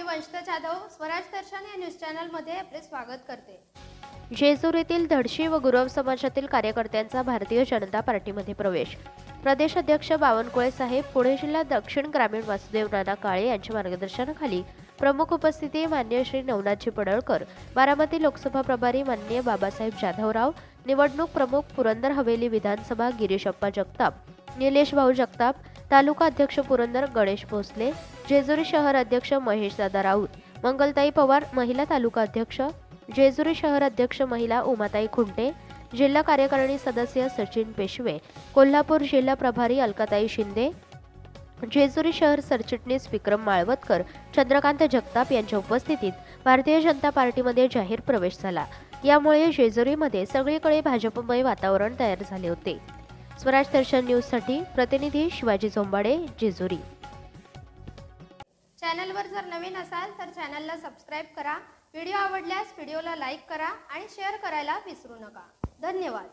मी वंशता जाधव स्वराज दर्शन या न्यूज चॅनलमध्ये आपले स्वागत करते. जेजूर येथील धडशी व गुरव समाजातील कार्यकर्त्यांचा भारतीय जनता पार्टीमध्ये प्रवेश. प्रदेश अध्यक्ष बावनकुळे साहेब पुणे जिल्हा दक्षिण ग्रामीण वासुदेव नाना काळे यांच्या मार्गदर्शनाखाली प्रमुख उपस्थिती मान्य श्री नवनाथजी पडळकर बारामती लोकसभा प्रभारी माननीय बाबासाहेब जाधवराव निवडणूक प्रमुख पुरंदर हवेली विधानसभा गिरीश अप्पा जगताप निलेश भाऊ जगताप तालुका अध्यक्ष पुरंदर गणेश भोसले जेजुरी शहर अध्यक्ष महेश दादा राऊत मंगलताई पवार महिला तालुका अध्यक्ष जेजुरी शहर अध्यक्ष महिला उमाताई खुंटे जिल्हा कार्यकारिणी सदस्य सचिन पेशवे कोल्हापूर जिल्हा प्रभारी अलकाताई शिंदे जेजुरी शहर सरचिटणीस विक्रम माळवतकर चंद्रकांत जगताप यांच्या उपस्थितीत भारतीय जनता पार्टीमध्ये जाहीर प्रवेश झाला. यामुळे जेजुरीमध्ये सगळीकडे भाजपमय वातावरण तयार झाले होते. स्वराज दर्शन न्यूजसाठी प्रतिनिधी शिवाजी झोंबाडे जेजुरी. चॅनलवर जर नवीन असाल तर चॅनलला सबस्क्राईब करा. व्हिडिओ आवडल्यास व्हिडिओला लाईक करा आणि शेअर करायला विसरू नका. धन्यवाद.